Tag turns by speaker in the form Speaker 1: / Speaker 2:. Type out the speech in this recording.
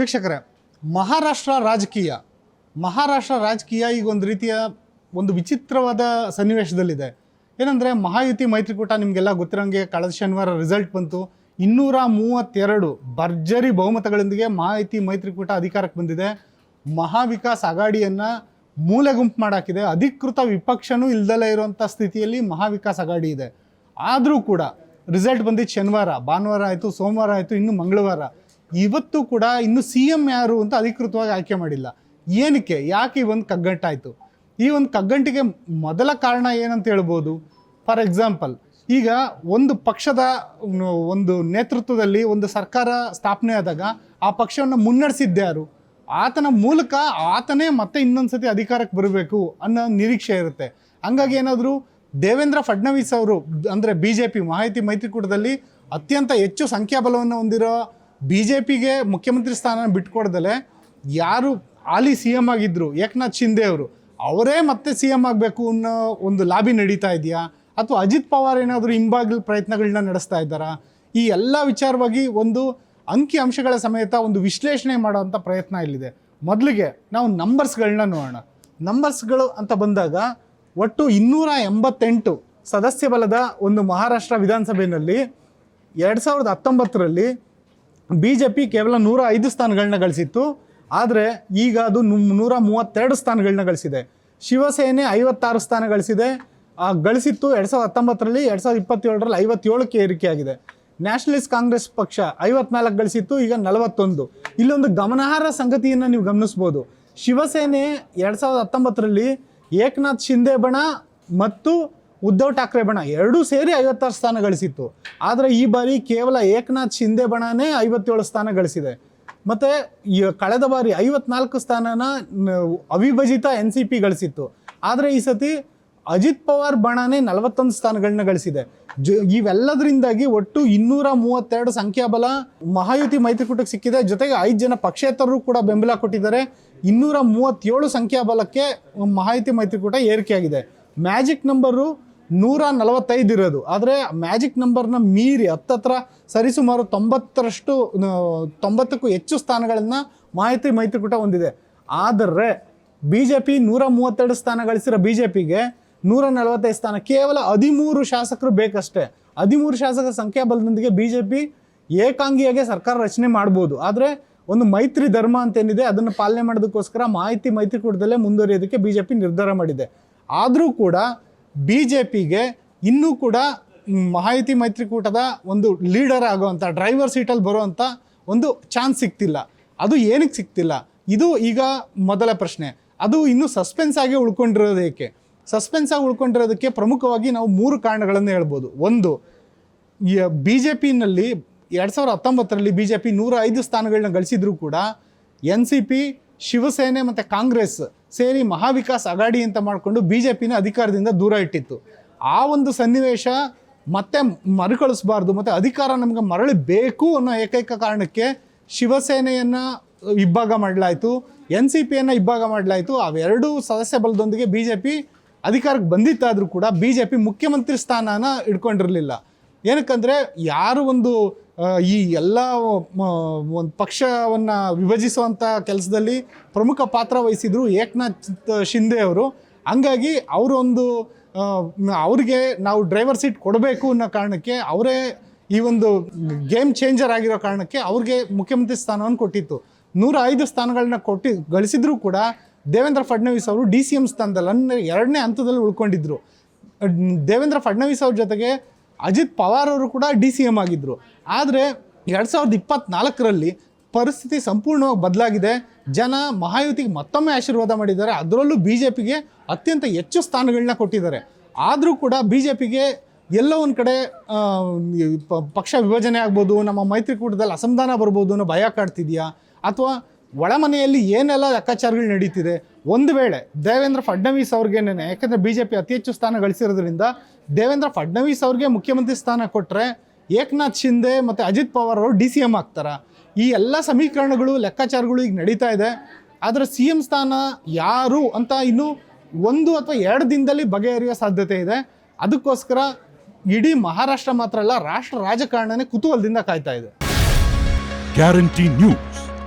Speaker 1: ವೀಕ್ಷಕರೇ, ಮಹಾರಾಷ್ಟ್ರ ರಾಜಕೀಯ. ಮಹಾರಾಷ್ಟ್ರ ರಾಜಕೀಯ ಈಗ ಒಂದು ರೀತಿಯ ಒಂದು ವಿಚಿತ್ರವಾದ ಸನ್ನಿವೇಶದಲ್ಲಿದೆ. ಏನಂದರೆ ಮಹಾಯುತಿ ಮೈತ್ರಿಕೂಟ ನಿಮಗೆಲ್ಲ ಗೊತ್ತಿರೋಂಗೆ ಕಳೆದ ಶನಿವಾರ ರಿಸಲ್ಟ್ ಬಂತು. ಇನ್ನೂರ ಮೂವತ್ತೆರಡು ಭರ್ಜರಿ ಬಹುಮತಗಳೊಂದಿಗೆ ಮಹಾಯುತಿ ಮೈತ್ರಿಕೂಟ ಅಧಿಕಾರಕ್ಕೆ ಬಂದಿದೆ. ಮಹಾವಿಕಾಸ್ ಅಗಾಡಿಯನ್ನು ಮೂಲೆ ಗುಂಪು ಮಾಡಾಕಿದೆ. ಅಧಿಕೃತ ವಿಪಕ್ಷನೂ ಇಲ್ದಲೇ ಇರುವಂಥ ಸ್ಥಿತಿಯಲ್ಲಿ ಮಹಾವಿಕಾಸ್ ಅಗಾಡಿ ಇದೆ. ಆದರೂ ಕೂಡ ರಿಸಲ್ಟ್ ಬಂದಿದ್ದು ಶನಿವಾರ, ಭಾನುವಾರ ಆಯಿತು, ಸೋಮವಾರ ಆಯಿತು, ಇನ್ನು ಮಂಗಳವಾರ. ಇವತ್ತು ಕೂಡ ಇನ್ನು ಸಿ ಎಂ ಯಾರು ಅಂತ ಅಧಿಕೃತವಾಗಿ ಆಯ್ಕೆ ಮಾಡಿಲ್ಲ. ಏನಕ್ಕೆ? ಯಾಕೆ ಈ ಒಂದು ಕಗ್ಗಂಟಾಯಿತು? ಈ ಒಂದು ಕಗ್ಗಂಟಿಗೆ ಮೊದಲ ಕಾರಣ ಏನಂತ ಹೇಳ್ಬೋದು? ಫಾರ್ ಎಕ್ಸಾಂಪಲ್ ಈಗ ಒಂದು ಪಕ್ಷದ ಒಂದು ನೇತೃತ್ವದಲ್ಲಿ ಒಂದು ಸರ್ಕಾರ ಸ್ಥಾಪನೆ ಆದಾಗ ಆ ಪಕ್ಷವನ್ನು ಮುನ್ನಡೆಸಿದ್ದ್ಯಾರು ಆತನ ಮೂಲಕ ಆತನೇ ಮತ್ತೆ ಇನ್ನೊಂದ್ಸತಿ ಅಧಿಕಾರಕ್ಕೆ ಬರಬೇಕು ಅನ್ನೋ ನಿರೀಕ್ಷೆ ಇರುತ್ತೆ. ಹಂಗಾಗಿ ಏನಾದರೂ ದೇವೇಂದ್ರ ಫಡ್ನವೀಸ್ ಅವರು, ಅಂದರೆ ಬಿ ಜೆ ಪಿ ಮಾಹಿತಿ ಮೈತ್ರಿಕೂಟದಲ್ಲಿ ಅತ್ಯಂತ ಹೆಚ್ಚು ಸಂಖ್ಯಾಬಲವನ್ನು ಹೊಂದಿರೋ ಬಿ ಜೆ ಪಿಗೆ ಮುಖ್ಯಮಂತ್ರಿ ಸ್ಥಾನ ಬಿಟ್ಕೊಡ್ದಲೆ ಯಾರು ಹಾಲಿ ಸಿ ಎಂ ಆಗಿದ್ದರು ಏಕನಾಥ್ ಶಿಂದೆ ಅವರು, ಅವರೇ ಮತ್ತೆ ಸಿ ಎಂ ಆಗಬೇಕು ಅನ್ನೋ ಒಂದು ಲಾಬಿ ನಡೀತಾ ಇದೆಯಾ? ಅಥವಾ ಅಜಿತ್ ಪವಾರ್ ಏನಾದರೂ ಹಿಂಬಾಗಿಲು ಪ್ರಯತ್ನಗಳನ್ನ ನಡೆಸ್ತಾ ಇದ್ದಾರಾ? ಈ ಎಲ್ಲ ವಿಚಾರವಾಗಿ ಒಂದು ಅಂಕಿ ಅಂಶಗಳ ಸಮೇತ ಒಂದು ವಿಶ್ಲೇಷಣೆ ಮಾಡೋವಂಥ ಪ್ರಯತ್ನ ಇಲ್ಲಿದೆ. ಮೊದಲಿಗೆ ನಾವು ನಂಬರ್ಸ್ಗಳನ್ನ ನೋಡೋಣ. ನಂಬರ್ಸ್ಗಳು ಅಂತ ಬಂದಾಗ ಒಟ್ಟು ಇನ್ನೂರ ಎಂಬತ್ತೆಂಟು ಸದಸ್ಯ ಬಲದ ಒಂದು ಮಹಾರಾಷ್ಟ್ರ ವಿಧಾನಸಭೆಯಲ್ಲಿ ಎರಡು ಸಾವಿರದ ಹತ್ತೊಂಬತ್ತರಲ್ಲಿ ಬಿ ಜೆ ಪಿ ಕೇವಲ ನೂರ ಐದು ಸ್ಥಾನಗಳನ್ನ ಗಳಿಸಿತ್ತು. ಆದರೆ ಈಗ ಅದು ನೂರ ಮೂವತ್ತೆರಡು ಸ್ಥಾನಗಳನ್ನ ಗಳಿಸಿದೆ. ಶಿವಸೇನೆ ಐವತ್ತಾರು ಸ್ಥಾನ ಗಳಿಸಿದೆ. ಗಳಿಸಿತ್ತು ಎರಡು ಸಾವಿರದ ಹತ್ತೊಂಬತ್ತರಲ್ಲಿ, ಎರಡು ಸಾವಿರದ ಇಪ್ಪತ್ತೇಳರಲ್ಲಿ ಐವತ್ತೇಳಕ್ಕೆ ಏರಿಕೆಯಾಗಿದೆ. ನ್ಯಾಷನಲಿಸ್ಟ್ ಕಾಂಗ್ರೆಸ್ ಪಕ್ಷ ಐವತ್ನಾಲ್ಕು ಗಳಿಸಿತ್ತು, ಈಗ ನಲವತ್ತೊಂದು. ಇಲ್ಲೊಂದು ಗಮನಾರ್ಹ ಸಂಗತಿಯನ್ನು ನೀವು ಗಮನಿಸ್ಬೋದು. ಶಿವಸೇನೆ ಎರಡು ಸಾವಿರದ ಹತ್ತೊಂಬತ್ತರಲ್ಲಿ ಏಕನಾಥ್ ಶಿಂದೆ ಬಣ ಮತ್ತು ಉದ್ಧವ್ ಠಾಕ್ರೆ ಬಣ ಎರಡೂ ಸೇರಿ ಐವತ್ತಾರು ಸ್ಥಾನ ಗಳಿಸಿತ್ತು. ಆದರೆ ಈ ಬಾರಿ ಕೇವಲ ಏಕನಾಥ್ ಶಿಂದೆ ಬಣನೇ ಐವತ್ತೇಳು ಸ್ಥಾನ ಗಳಿಸಿದೆ. ಮತ್ತು ಕಳೆದ ಬಾರಿ ಐವತ್ನಾಲ್ಕು ಸ್ಥಾನನ ಅವಿಭಜಿತ ಎನ್ ಸಿ ಪಿ ಗಳಿಸಿತ್ತು. ಆದರೆ ಈ ಸತಿ ಅಜಿತ್ ಪವಾರ್ ಬಣನೇ ನಲವತ್ತೊಂದು ಸ್ಥಾನಗಳನ್ನ ಗಳಿಸಿದೆ. ಜೊ ಇವೆಲ್ಲದರಿಂದಾಗಿ ಒಟ್ಟು ಇನ್ನೂರ ಮೂವತ್ತೆರಡು ಸಂಖ್ಯಾಬಲ ಮಹಾಯುತಿ ಮೈತ್ರಿಕೂಟಕ್ಕೆ ಸಿಕ್ಕಿದೆ. ಜೊತೆಗೆ ಐದು ಜನ ಪಕ್ಷೇತರರು ಕೂಡ ಬೆಂಬಲ ಕೊಟ್ಟಿದ್ದಾರೆ. ಇನ್ನೂರ ಮೂವತ್ತೇಳು ಸಂಖ್ಯಾಬಲಕ್ಕೆ ಮಹಾಯುತಿ ಮೈತ್ರಿಕೂಟ ಏರಿಕೆಯಾಗಿದೆ. ಮ್ಯಾಜಿಕ್ ನಂಬರು ನೂರ ನಲವತ್ತೈದು ಇರೋದು. ಆದರೆ ಮ್ಯಾಜಿಕ್ ನಂಬರ್ನ ಮೀರಿ ಹತ್ತತ್ರ ಸರಿಸುಮಾರು ತೊಂಬತ್ತರಷ್ಟು ತೊಂಬತ್ತಕ್ಕೂ ಹೆಚ್ಚು ಸ್ಥಾನಗಳನ್ನು ಮಾಹಿತಿ ಮೈತ್ರಿಕೂಟ ಹೊಂದಿದೆ. ಆದರೆ ಬಿ ಜೆ ಪಿ ನೂರ ಮೂವತ್ತೆರಡು ಸ್ಥಾನ ಗಳಿಸಿರೋ ಬಿ ಜೆ ಪಿಗೆ ನೂರ ನಲವತ್ತೈದು ಸ್ಥಾನ. ಕೇವಲ ಹದಿಮೂರು ಶಾಸಕರು ಬೇಕಷ್ಟೇ. ಹದಿಮೂರು ಶಾಸಕರ ಸಂಖ್ಯಾಬಲದೊಂದಿಗೆ ಬಿ ಜೆ ಪಿ ಏಕಾಂಗಿಯಾಗಿ ಸರ್ಕಾರ ರಚನೆ ಮಾಡ್ಬೋದು. ಆದರೆ ಒಂದು ಮೈತ್ರಿ ಧರ್ಮ ಅಂತ ಏನಿದೆ ಅದನ್ನು ಪಾಲನೆ ಮಾಡೋದಕ್ಕೋಸ್ಕರ ಮಾಹಿತಿ ಮೈತ್ರಿಕೂಟದಲ್ಲೇ ಮುಂದುವರಿಯೋದಕ್ಕೆ ಬಿ ಜೆ ಪಿ ನಿರ್ಧಾರ ಮಾಡಿದೆ. ಆದರೂ ಕೂಡ ಬಿ ಜೆ ಪಿಗೆ ಇನ್ನೂ ಕೂಡ ಮಾಹಿತಿ ಮೈತ್ರಿಕೂಟದ ಒಂದು ಲೀಡರ್ ಆಗುವಂಥ ಡ್ರೈವರ್ ಸೀಟಲ್ಲಿ ಬರುವಂಥ ಒಂದು ಚಾನ್ಸ್ ಸಿಗ್ತಿಲ್ಲ. ಅದು ಏನಕ್ಕೆ ಸಿಗ್ತಿಲ್ಲ? ಇದು ಈಗ ಮೊದಲ ಪ್ರಶ್ನೆ. ಅದು ಇನ್ನೂ ಸಸ್ಪೆನ್ಸ್ ಆಗಿ ಉಳ್ಕೊಂಡಿರೋದು ಏಕೆ? ಸಸ್ಪೆನ್ಸ್ ಆಗಿ ಉಳ್ಕೊಂಡಿರೋದಕ್ಕೆ ಪ್ರಮುಖವಾಗಿ ನಾವು ಮೂರು ಕಾರಣಗಳನ್ನು ಹೇಳ್ಬೋದು. ಒಂದು ಬಿ ಜೆ ಪಿನಲ್ಲಿ ಎರಡು ಸಾವಿರದ ಹತ್ತೊಂಬತ್ತರಲ್ಲಿ ಬಿ ಜೆ ಪಿ ನೂರ ಐದು ಸ್ಥಾನಗಳನ್ನ ಗಳಿಸಿದ್ರು ಕೂಡ ಎನ್ ಸಿ ಪಿ ಶಿವಸೇನೆ ಮತ್ತು ಕಾಂಗ್ರೆಸ್ ಸೇರಿ ಮಹಾವಿಕಾಸ್ ಅಗಾಡಿ ಅಂತ ಮಾಡಿಕೊಂಡು ಬಿ ಜೆ ಪಿನ ಅಧಿಕಾರದಿಂದ ದೂರ ಇಟ್ಟಿತ್ತು. ಆ ಒಂದು ಸನ್ನಿವೇಶ ಮತ್ತೆ ಮರುಕಳಿಸಬಾರ್ದು, ಮತ್ತು ಅಧಿಕಾರ ನಮಗೆ ಮರಳಿ ಬೇಕು ಅನ್ನೋ ಏಕೈಕ ಕಾರಣಕ್ಕೆ ಶಿವಸೇನೆಯನ್ನು ಇಬ್ಬಾಗ ಮಾಡಲಾಯಿತು, ಎನ್ ಸಿ ಪಿಯನ್ನು ಇಬ್ಬಾಗ ಮಾಡಲಾಯಿತು. ಅವೆರಡೂ ಸದಸ್ಯ ಬಲದೊಂದಿಗೆ ಬಿ ಜೆ ಪಿ ಅಧಿಕಾರಕ್ಕೆ ಬಂದಿತ್ತಾದರೂ ಕೂಡ ಬಿ ಜೆ ಪಿ ಮುಖ್ಯಮಂತ್ರಿ ಸ್ಥಾನನ ಇಟ್ಕೊಂಡಿರಲಿಲ್ಲ ಏನಕ್ಕಂದರೆ ಯಾರು ಒಂದು ಈ ಎಲ್ಲ ಒಂದು ಪಕ್ಷವನ್ನು ವಿಭಜಿಸುವಂಥ ಕೆಲಸದಲ್ಲಿ ಪ್ರಮುಖ ಪಾತ್ರ ವಹಿಸಿದ್ರು ಏಕನಾಥ್ ಶಿಂದೆ ಅವರು. ಹಂಗಾಗಿ ಅವರೊಂದು ಅವ್ರಿಗೆ ನಾವು ಡ್ರೈವರ್ ಸೀಟ್ ಕೊಡಬೇಕು ಅನ್ನೋ ಕಾರಣಕ್ಕೆ ಅವರೇ ಈ ಒಂದು ಗೇಮ್ ಚೇಂಜರ್ ಆಗಿರೋ ಕಾರಣಕ್ಕೆ ಅವ್ರಿಗೆ ಮುಖ್ಯಮಂತ್ರಿ ಸ್ಥಾನವನ್ನು ಕೊಟ್ಟಿತ್ತು. ನೂರ ಐದು ಸ್ಥಾನಗಳನ್ನ ಕೊಟ್ಟು, ಗಳಿಸಿದ್ರು ಕೂಡ ದೇವೇಂದ್ರ ಫಡ್ನವೀಸ್ ಅವರು ಡಿ ಸಿ ಎಂ ಸ್ಥಾನದಲ್ಲಿ ಎರಡನೇ ಹಂತದಲ್ಲಿ ಉಳ್ಕೊಂಡಿದ್ರು. ದೇವೇಂದ್ರ ಫಡ್ನವೀಸ್ ಅವ್ರ ಜೊತೆಗೆ ಅಜಿತ್ ಪವಾರ್ ಅವರು ಕೂಡ ಡಿ ಸಿ ಎಂ ಆಗಿದ್ದರು ಆದರೆ ಎರಡು ಸಾವಿರದ ಇಪ್ಪತ್ನಾಲ್ಕರಲ್ಲಿ ಪರಿಸ್ಥಿತಿ ಸಂಪೂರ್ಣವಾಗಿ ಬದಲಾಗಿದೆ. ಜನ ಮಹಾಯುತಿಗೆ ಮತ್ತೊಮ್ಮೆ ಆಶೀರ್ವಾದ ಮಾಡಿದ್ದಾರೆ. ಅದರಲ್ಲೂ ಬಿ ಜೆ ಪಿಗೆ ಅತ್ಯಂತ ಹೆಚ್ಚು ಸ್ಥಾನಗಳನ್ನ ಕೊಟ್ಟಿದ್ದಾರೆ. ಆದರೂ ಕೂಡ ಬಿ ಜೆ ಪಿಗೆ ಎಲ್ಲೋ ಒಂದು ಕಡೆ ಪಕ್ಷ ವಿಭಜನೆ ಆಗ್ಬೋದು, ನಮ್ಮ ಮೈತ್ರಿಕೂಟದಲ್ಲಿ ಅಸಮಾಧಾನ ಬರ್ಬೋದು ಅನ್ನೋ ಭಯ ಕಾಡ್ತಿದೆಯಾ? ಅಥವಾ ಒಳಮನೆಯಲ್ಲಿ ಏನೆಲ್ಲ ಲೆಕ್ಕಾಚಾರಗಳು ನಡೀತಿದೆ, ಒಂದು ವೇಳೆ ದೇವೇಂದ್ರ ಫಡ್ನವೀಸ್ ಅವ್ರಿಗೇನೆ ಯಾಕಂದರೆ ಬಿ ಜೆ ಪಿ ಅತಿ ಹೆಚ್ಚು ಸ್ಥಾನ ಗಳಿಸಿರೋದ್ರಿಂದ ದೇವೇಂದ್ರ ಫಡ್ನವೀಸ್ ಅವ್ರಿಗೆ ಮುಖ್ಯಮಂತ್ರಿ ಸ್ಥಾನ ಕೊಟ್ಟರೆ ಏಕನಾಥ್ ಶಿಂದೆ ಮತ್ತು ಅಜಿತ್ ಪವಾರ್ ಅವರು ಡಿ ಸಿ ಎಂ ಆಗ್ತಾರೆ? ಈ ಎಲ್ಲ ಸಮೀಕರಣಗಳು, ಲೆಕ್ಕಾಚಾರಗಳು ಈಗ ನಡೀತಾ ಇದೆ. ಆದರೆ ಸಿ ಎಂ ಸ್ಥಾನ ಯಾರು ಅಂತ ಇನ್ನೂ ಒಂದು ಅಥವಾ ಎರಡು ದಿನದಲ್ಲಿ ಬಗೆಹರಿಯೋ ಸಾಧ್ಯತೆ ಇದೆ. ಅದಕ್ಕೋಸ್ಕರ ಇಡೀ ಮಹಾರಾಷ್ಟ್ರ ಮಾತ್ರ ಅಲ್ಲ, ರಾಷ್ಟ್ರ ರಾಜಕಾರಣನೇ ಕುತೂಹಲದಿಂದ ಕಾಯ್ತಾ ಇದೆ.
Speaker 2: Guarantee news.